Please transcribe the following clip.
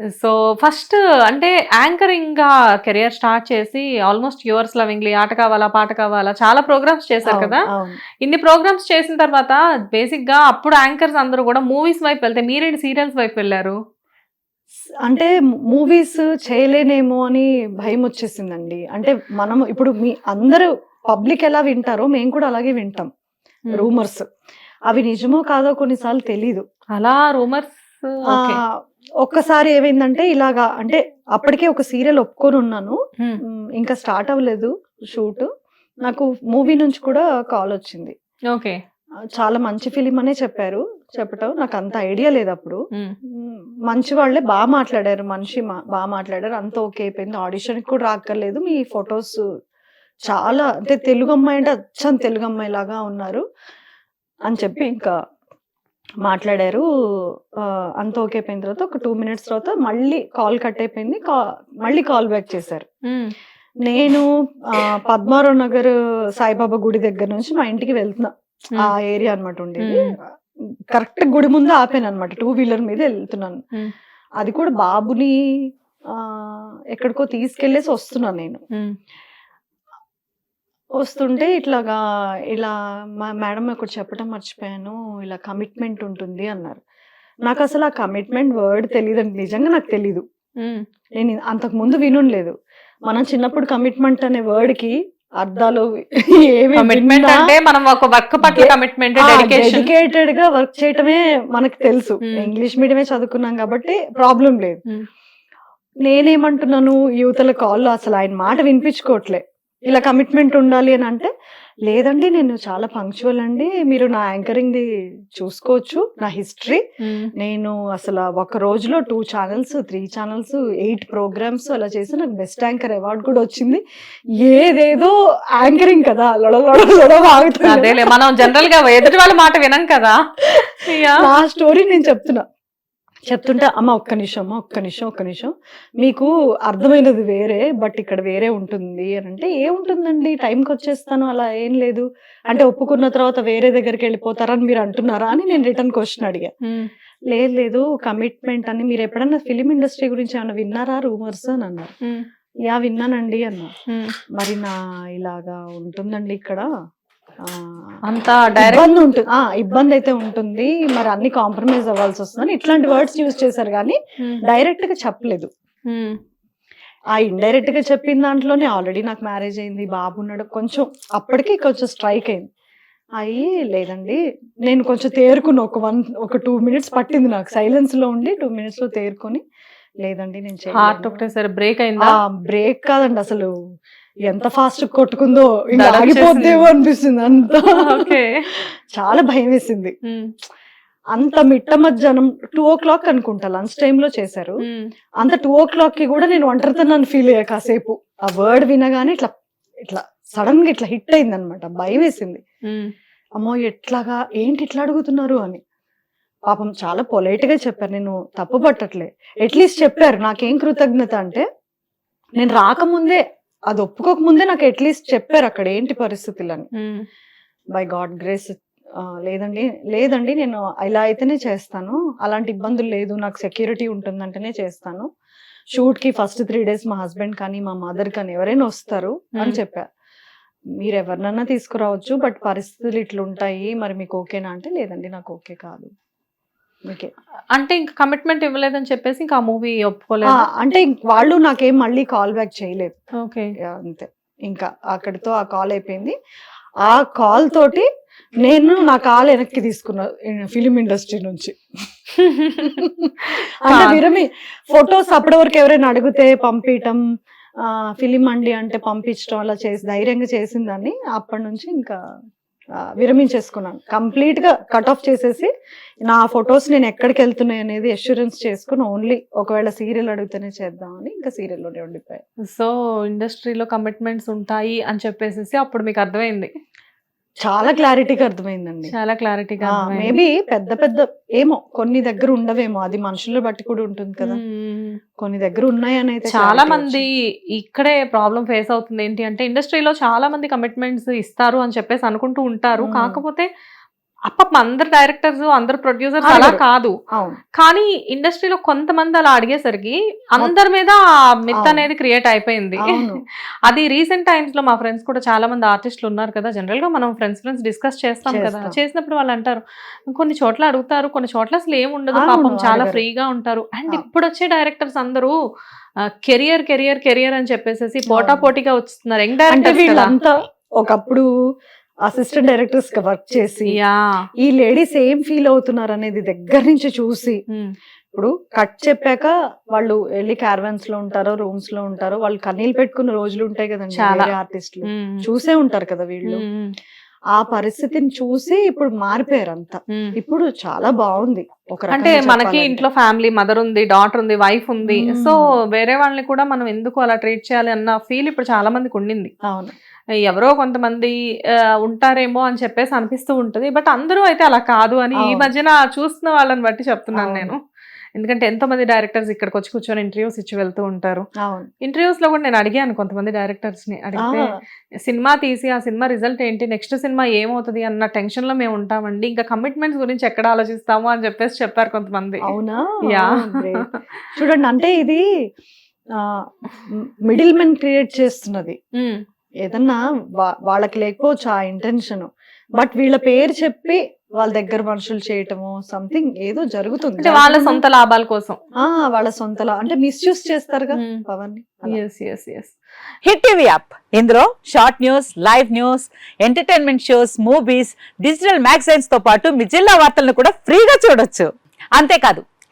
So first అంటే యాంకరింగ్గా career start చేసి ఆల్మోస్ట్ యువర్స్ లవింగ్లీ ఆట కావాలా పాట కావాలా చాలా ప్రోగ్రామ్స్ చేశారు కదా. ఇన్ని ప్రోగ్రామ్స్ చేసిన తర్వాత బేసిక్గా అప్పుడు యాంకర్స్ అందరూ కూడా మూవీస్ వైపు వెళ్తే మీరేంటి సీరియల్స్ వైపు వెళ్ళారు? అంటే మూవీస్ చేయలేనేమో అని భయం వచ్చేసిందండి. అంటే మనం ఇప్పుడు మీ అందరూ పబ్లిక్ ఎలా వింటారో మేము కూడా అలాగే వింటాం. రూమర్స్. అవి నిజమో కాదో కొన్నిసార్లు తెలీదు. అలా రూమర్స్ ఒక్కసారి ఏమైందంటే ఇలాగా అంటే అప్పటికే ఒక సీరియల్ ఒప్పుకొని ఉన్నాను. ఇంకా స్టార్ట్ అవ్వలేదు షూట్. నాకు మూవీ నుంచి కూడా కాల్ వచ్చింది. ఓకే. చాలా మంచి ఫిలిం అనే చెప్పారు. చెప్పటం నాకు అంత ఐడియా లేదు అప్పుడు. మంచి వాళ్ళే బాగా మాట్లాడారు మనిషి బాగా మాట్లాడారు. అంత ఓకే అయిపోయింది. ఆడిషన్ కూడా రాక్కర్లేదు. మీ ఫొటోస్ చాలా అంటే తెలుగు అమ్మాయి అంటే అచ్చం తెలుగు అమ్మాయి లాగా ఉన్నారు. అని చెప్పి ఇంకా మాట్లాడారు. అంత ఓకే అయిపోయిన తర్వాత ఒక టూ మినిట్స్ తర్వాత మళ్ళీ కాల్ కట్ అయిపోయింది. మళ్ళీ కాల్ బ్యాక్ చేశారు. నేను పద్మారావు నగర్ సాయిబాబా గుడి దగ్గర నుంచి మా ఇంటికి వెళ్తున్నా. ఆ ఏరియా అన్నమాట ఉండేది. కరెక్ట్ గుడి ముందు ఆపాను అనమాట టూ వీలర్ మీద వెళ్తున్నాను. అది కూడా బాబుని ఆ ఎక్కడికో తీసుకెళ్ళేసి వస్తున్నాను నేను. వస్తుంటే ఇట్లాగా ఇలా మా మేడం ఒకటి చెప్పడం మర్చిపోయాను. ఇలా కమిట్మెంట్ ఉంటుంది అన్నారు. నాకు అసలు ఆ కమిట్మెంట్ వర్డ్ తెలియదండి నిజంగా నాకు తెలీదు. నేను అంతకు ముందు వినుండలేదు. మనం చిన్నప్పుడు కమిట్మెంట్ అనే వర్డ్కి అర్థాలు ఏమి కమిట్మెంట్ అంటే మనం ఒక వర్క్ పట్ల కమిట్మెంట్ డెడికేటెడ్గా వర్క్ చేయటమే మనకు తెలుసు. ఇంగ్లీష్ మీడియమే చదువుకున్నాం కాబట్టి ప్రాబ్లం లేదు. నేనేమంటున్నాను? యువతల కాల్లో అసలు ఆయన మాట వినిపించుకోవట్లే. ఇలా కమిట్మెంట్ ఉండాలి అని అంటే లేదండి నేను చాలా పంక్చువల్ అండి. మీరు నా యాంకరింగ్ ది చూసుకోవచ్చు నా హిస్టరీ నేను అసలు ఒక రోజులో two channels three channels eight programmes అలా చేసి నాకు బెస్ట్ యాంకర్ అవార్డు కూడా వచ్చింది. ఏదేదో యాంకరింగ్ కదా. అదేలే మనం జనరల్గా ఎదుటి వాళ్ళ మాట వినం కదా. నా స్టోరీ నేను చెప్తున్నా. చెప్తుంటే అమ్మ ఒక్క నిమిషం అమ్మ ఒక్క నిమిషం ఒక్క నిమిషం. మీకు అర్థమైనది వేరే బట్ ఇక్కడ వేరే ఉంటుంది. అని అంటే ఏముంటుందండి? టైంకి వచ్చేస్తాను అలా ఏం లేదు. అంటే ఒప్పుకున్న తర్వాత వేరే దగ్గరికి వెళ్ళిపోతారని మీరు అంటున్నారా? అని నేను రిటర్న్ క్వశ్చన్ అడిగా. లేదు లేదు కమిట్మెంట్ అని మీరు ఎప్పుడన్నా ఫిలిం ఇండస్ట్రీ గురించి ఏమైనా విన్నారా? రూమర్స్? అని అన్నారు. యా విన్నానండి అన్నా. మరి నా ఇలాగా ఉంటుందండి ఇక్కడ? అంత డైరెక్ట్ ఇబ్బంది ఉంటుంది ఆ, ఇబ్బంది అయితే ఉంటుంది. మరి అన్ని కాంప్రమైజ్ అవ్వాల్సి వస్తుందని ఇట్లాంటి వర్డ్స్ యూజ్ చేశారు కానీ డైరెక్ట్గా చెప్పలేదు. ఆ ఇండైరెక్ట్గా చెప్పిన దాంట్లోనే ఆల్రెడీ నాకు మ్యారేజ్ అయింది బాబు ఉన్నాడు కొంచెం అప్పటికి కొంచెం స్ట్రైక్ అయింది. అయ్యి లేదండి నేను కొంచెం తేరుకున్నా ఒక వన్ ఒక టూ మినిట్స్ పట్టింది నాకు. సైలెన్స్లో ఉండి టూ మినిట్స్లో తేరుకొని లేదండి నేను హార్ట్. ఒకటేసారి బ్రేక్ అయిందా? బ్రేక్ కాదండి అసలు. ఎంత ఫాస్ట్ కొట్టుకుందో ఇంకా ఆగిపోద్దేమో అనిపిస్తుంది అంత. చాలా భయం వేసింది. అంత మిట్ట మధ్యాహ్నం టూ ఓ క్లాక్ అనుకుంటా లంచ్ టైమ్లో చేశారు. అంత టూ ఓ క్లాక్కి కూడా నేను ఒంటరితనాన్ని ఫీల్ అయ్యా కాసేపు. ఆ వర్డ్ వినగానే ఇట్లా ఇట్లా సడన్గా ఇట్లా హిట్ అయింది అనమాట భయం వేసింది. అమ్మో ఎట్లాగా ఏంటి ఇట్లా అడుగుతున్నారు అని. పాపం చాలా పొలైట్గా చెప్పారు. నేను తప్పు పట్టట్లే అట్లీస్ట్ చెప్పారు. నాకేం కృతజ్ఞత అంటే నేను రాకముందే అది ఒప్పుకోక ముందే నాకు అట్లీస్ట్ చెప్పారు అక్కడ ఏంటి పరిస్థితులని. బై గాడ్ గ్రేస్ లేదండి లేదండి నేను ఇలా అయితేనే చేస్తాను. అలాంటి ఇబ్బందులు లేదు. నాకు సెక్యూరిటీ ఉంటుందంటేనే చేస్తాను. షూట్కి ఫస్ట్ త్రీ డేస్ మా హస్బెండ్ కానీ మా మదర్ కానీ ఎవరైనా వస్తారు అని Hmm. చెప్పా. మీరు ఎవరినన్నా తీసుకురావచ్చు బట్ పరిస్థితులు ఇట్లుంటాయి. మరి మీకు ఓకేనా అంటే లేదండి నాకు ఓకే కాదు. అంటే ఇంకా కమిట్మెంట్ ఇవ్వలేదని చెప్పేసి ఇంకా ఆ మూవీ ఒప్పుకోలేదు? అంటే వాళ్ళు నాకేం మళ్ళీ కాల్ బ్యాక్ చేయలేదు. ఓకే. అంతే. ఇంకా అక్కడితో ఆ కాల్ అయిపోయింది. ఆ కాల్ తోటి నేను నా కాల్ వెనక్కి తీసుకున్నా ఫిలిం ఇండస్ట్రీ నుంచి. అంటే విరమి ఫొటోస్ అప్పటి వరకు ఎవరైనా అడిగితే పంపించటం ఫిలిం అండి అంటే పంపించడం అలా చేసి ధైర్యంగా చేసిందని అప్పటి నుంచి ఇంకా విరమించేసుకున్నాను. కంప్లీట్గా కట్ ఆఫ్ చేసేసి నా ఫొటోస్ నేను ఎక్కడికి వెళ్తున్నాయి అనేది అష్యూరెన్స్ చేసుకుని ఓన్లీ ఒకవేళ సీరియల్ అడిగితేనే చేద్దామని ఇంకా సీరియల్లోనే ఉండిపోయాయి సో ఇండస్ట్రీలో కమిట్మెంట్స్ ఉంటాయి అని చెప్పేసి అప్పుడు మీకు అర్థమైంది. చాలా క్లారిటీగా అర్థమైందండి. చాలా క్లారిటీగా మేబీ పెద్ద పెద్ద ఏమో కొన్ని దగ్గర ఉండవేమో అది మనుషుల బట్టి కూడా ఉంటుంది కదా. కొన్ని దగ్గర ఉన్నాయని అయితే చాలా మంది ఇక్కడే ప్రాబ్లం ఫేస్ అవుతుంది ఏంటి అంటే ఇండస్ట్రీలో చాలా మంది కమిట్మెంట్స్ ఇస్తారు అని చెప్పేసి అనుకుంటూ ఉంటారు. కాకపోతే అప్ప అందరు డైరెక్టర్స్ అందరు ప్రొడ్యూసర్స్ అలా. కాదు కానీ ఇండస్ట్రీలో కొంతమంది అలా అడిగేసరికి అందరి మీద మిత్. అనేది క్రియేట్ అయిపోయింది అది రీసెంట్ టైమ్స్లో మా ఫ్రెండ్స్ కూడా చాలా మంది ఆర్టిస్టులు ఉన్నారు కదా జనరల్గా మనం ఫ్రెండ్స్ ఫ్రెండ్స్ డిస్కస్ చేస్తాం కదా. చేసినప్పుడు వాళ్ళు అంటారు కొన్ని చోట్ల అడుగుతారు కొన్ని చోట్ల అసలు ఏం ఉండదు అవును, పాపం చాలా. ఫ్రీగా ఉంటారు అండ్. ఇప్పుడు వచ్చే డైరెక్టర్స్ అందరూ కెరియర్ కెరియర్ కెరియర్ అని చెప్పేసి పోటా. పోటీగా వస్తున్నారు యంగ్ డైరెక్టర్స్ ఒకప్పుడు అసిస్టెంట్ డైరెక్టర్స్గా వర్క్ చేసి ఈ లేడీస్ ఏం ఫీల్ అవుతున్నారు అనేది దగ్గర నుంచి చూసి ఇప్పుడు కట్ చెప్పాక వాళ్ళు వెళ్ళి క్యారవన్స్లో ఉంటారో రూమ్స్లో ఉంటారో వాళ్ళు కన్నీళ్ళు పెట్టుకున్న రోజులు ఉంటాయి కదండి చాలా. ఆర్టిస్టులు చూసే ఉంటారు కదా వీళ్ళు. ఆ పరిస్థితిని చూసి ఇప్పుడు మారిపోయారు అంతా. ఇప్పుడు చాలా బాగుంది. ఒక అంటే మనకి. ఇంట్లో ఫ్యామిలీ మదర్ ఉంది డాటర్ ఉంది వైఫ్ ఉంది. సో వేరే వాళ్ళని కూడా మనం ఎందుకు అలా ట్రీట్ చేయాలి అన్న ఫీల్ ఇప్పుడు చాలా మందికి ఉండింది. అవును. ఎవరో కొంతమంది ఉంటారేమో అని చెప్పేసి అనిపిస్తూ ఉంటది. బట్ అందరూ అయితే అలా కాదు అని ఈ. మధ్యన చూస్తున్న వాళ్ళని బట్టి చెప్తున్నాను. నేను. ఎందుకంటే ఎంతో మంది డైరెక్టర్స్ ఇక్కడికి వచ్చి కూర్చొని ఇంటర్వ్యూస్ ఇచ్చి వెళ్తూ ఉంటారు. ఇంటర్వ్యూస్లో కూడా నేను అడిగాను కొంతమంది డైరెక్టర్స్ని అడిగితే సినిమా తీసి ఆ సినిమా రిజల్ట్ ఏంటి నెక్స్ట్ సినిమా ఏమవుతుంది అన్న టెన్షన్లో మేము ఉంటామండి. ఇంకా కమిట్మెంట్స్ గురించి ఎక్కడ ఆలోచిస్తాము అని చెప్పేసి చెప్పారు కొంతమంది. అవునా? యా. చూడండి అంటే ఇది మిడిల్ మెన్ క్రియేట్ చేస్తున్నది. ఏదన్నా వాళ్ళకి లేకపోవచ్చు ఆ ఇంటెన్షన్ బట్ వీళ్ళ పేరు చెప్పి వాళ్ళ దగ్గర మనుషులు చేయటము సంథింగ్ ఏదో జరుగుతుంది. అంటే వాళ్ళ సొంత లాభాల కోసం. ఆ, వాళ్ళ సొంతలా అంటే మిస్యూజ్ చేస్తారుగా పవన్ హిట్ టీవీ యాప్ ఇందులో short news live news entertainment shows movies digital మ్యాగజైన్స్తో పాటు మీ జిల్లా వార్తలను కూడా ఫ్రీగా చూడొచ్చు. అంతేకాదు